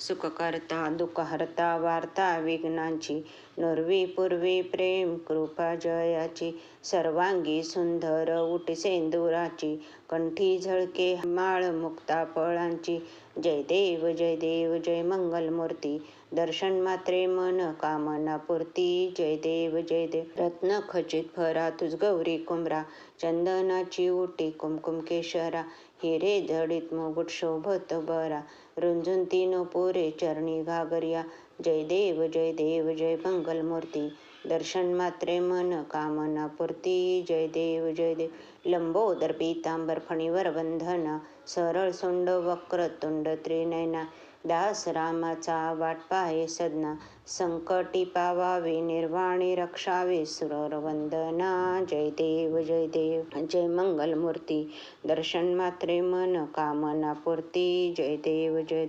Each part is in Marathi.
सुखकर्ता दुःखहर्ता वार्ता विघ्नांची नुर्वी पूर्वी प्रेम कृपा जयाची सर्वांगी सुंदर उठसेंदुराची सेंदुराची कंठी झळके माळ मुक्ता फळांची जय देव जय देव जय मंगलमूर्ती. दर्शन मात्रे मन कामना पूर्ती. जय देव जय देव. रत्न खचित फरा तुझ गौरी कुमरा चंदनाची उटी कुमकुम केशरा. हिरे जडित मुगुट शोभत बरा. रुंजून तीन पोरे चरणी घागरिया. जय देव जय देव जय मंगलमूर्ती. दर्शन मात्रे मन कामना पूर्ती जय देव जय देव। लंबोदर पीतांबर फणीवर बंधना सरळ सोंड वक्र तुंड त्रिनयना। दास रामाचा वाट पाहे सदना। संकटी पावावे निर्वाणी रक्षावे सुरर वंदना। जय देव जय देव जय मंगलमूर्ती दर्शन मात्रे मन कामना पूर्ती जय देव जय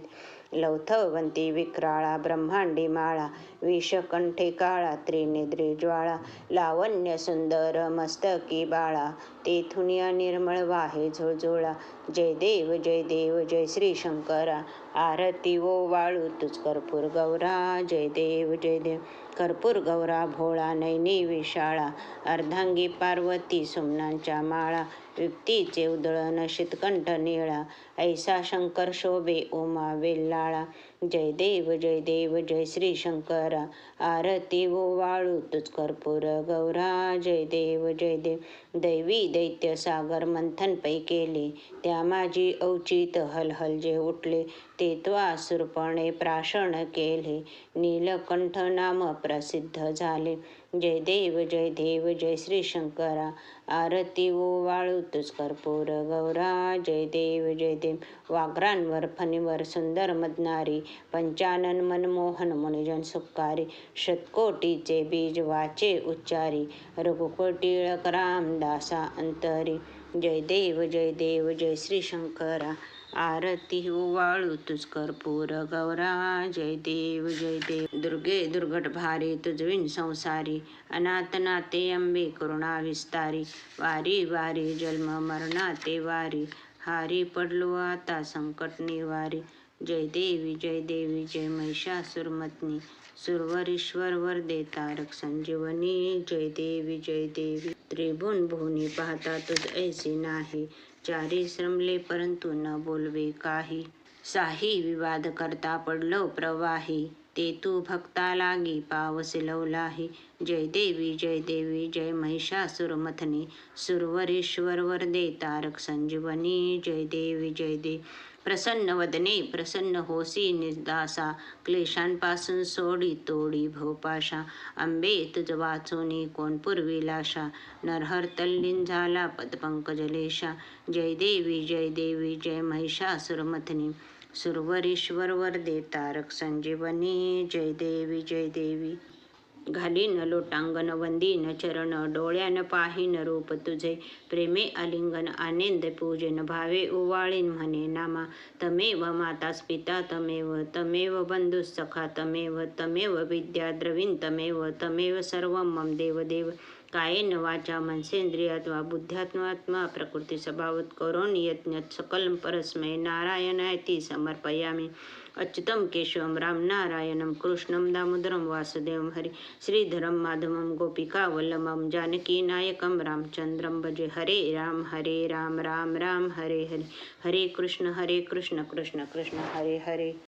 लवथवंती विक्राळा ब्रह्मांडी माळा विषकंठे काळा त्रिनिद्री ज्वाळा लावण्य सुंदर मस्तकी बाळा तेथून या निर्मळ वाहे झुळझुळा जय देव जय देव जय श्री शंकरा आरती वो वाळू तुझ कर्पूर गौरा जय देव जय देव कर्पूर गौरा भोळा नैनी विशाळा अर्धांगी पार्वती सुमनांच्या माळा युक्तीचे उधळण शीतकंठ निळा ऐसा शंकर शोभे उमा वेल्लाळा जय देव जय देव जय श्री शंकरा आरती ओ वाळू तुझ कर्पूर गौरा जय देव जय देव दैवी दैत्य सागर मंथन पै केले त्या माझी औचित हलहल जे उठले ते त्वासुरपणे प्राशन केले नीलकंठ नाम प्रसिद्ध झाले जय देव जय देव जय श्री शंकरा. आरती ओ वाळूतच कर्पूर गौरा जय देव जय देव. वाघरांवर फणीवर सुंदर मदनारी पंचानन मनमोहन मुनिजन सुखकारी शतकोटीचे बीज वाचे उच्चारी रघुकोटिळक रामदासा अंतरी. जय देव जय देव जय श्री शंकरा. आरती वाळू तुझ कर्पूर गौरा जय देव जय देव. दुर्गे दुर्घट भारी तुझविन संसारी अनाथ नाते अंबे करुणा विस्तारी. वारी वारी जन्म मरणाते वारी. हारी पडलो आता संकट निवारी. जय देवी जय देवी जय महिषासुरमतनी सुरवरीश्वर वर तारक संजीवनी. जय देवी जय देवी. त्रिभुवन भुवनी पाहता तुझ ऐसे नाही. चारी श्रमले परंतु न बोलवे काही. साही विवाद करता पडलो प्रवाही. ते तू भक्ता लागी पावस लवलाही. जय देवी जय देवी जय महिषासुरमथनी सुरवरेश्वर वरदे तारक संजीवनी. जय देवी जय देवी प्रसन्न वदने प्रसन्न होसी निर्दासा क्लेशांपासून सोडी तोडी भोपाशा आंबे तुझ वाचोनी कोण पुरविलाशा नरहर तल्लीन झाला पदपंकजलेशा जय देवी जय देवी जय महिषासुरमथनी सुरवरीश्वर वरदे तारक संजीवनी जय देवी जय देवी. घालीन लोटांगण वंदीन चरण डोळ्यान पाहिन रूप तुझे. प्रेमे आलिंगन आनंद पूजन भावे ओवाळीन म्हणे नामा तमेव मातास पिता तमेव तमेव बंधुस सखा तमेव तमेव विद्या द्रवीन तमेव तमेव सर्व मम देव देव कायेन वाचा मनसेंद्रियात्वा बुद्ध्यात्मात्मा प्रकृती स्वभावत करोन यज्ञ सकल परस्मय नारायणायती समर्पयामी। अच्युतं केशवं रामनारायणं कृष्णं दामोदरं वासुदेवं हरि श्रीधरं माधवं गोपिकावल्लभं जानकीनायकं रामचंद्रं भजे हरे राम हरे राम राम राम हरे हरे। हरे कृष्ण हरे कृष्ण कृष्ण कृष्ण हरे हरे।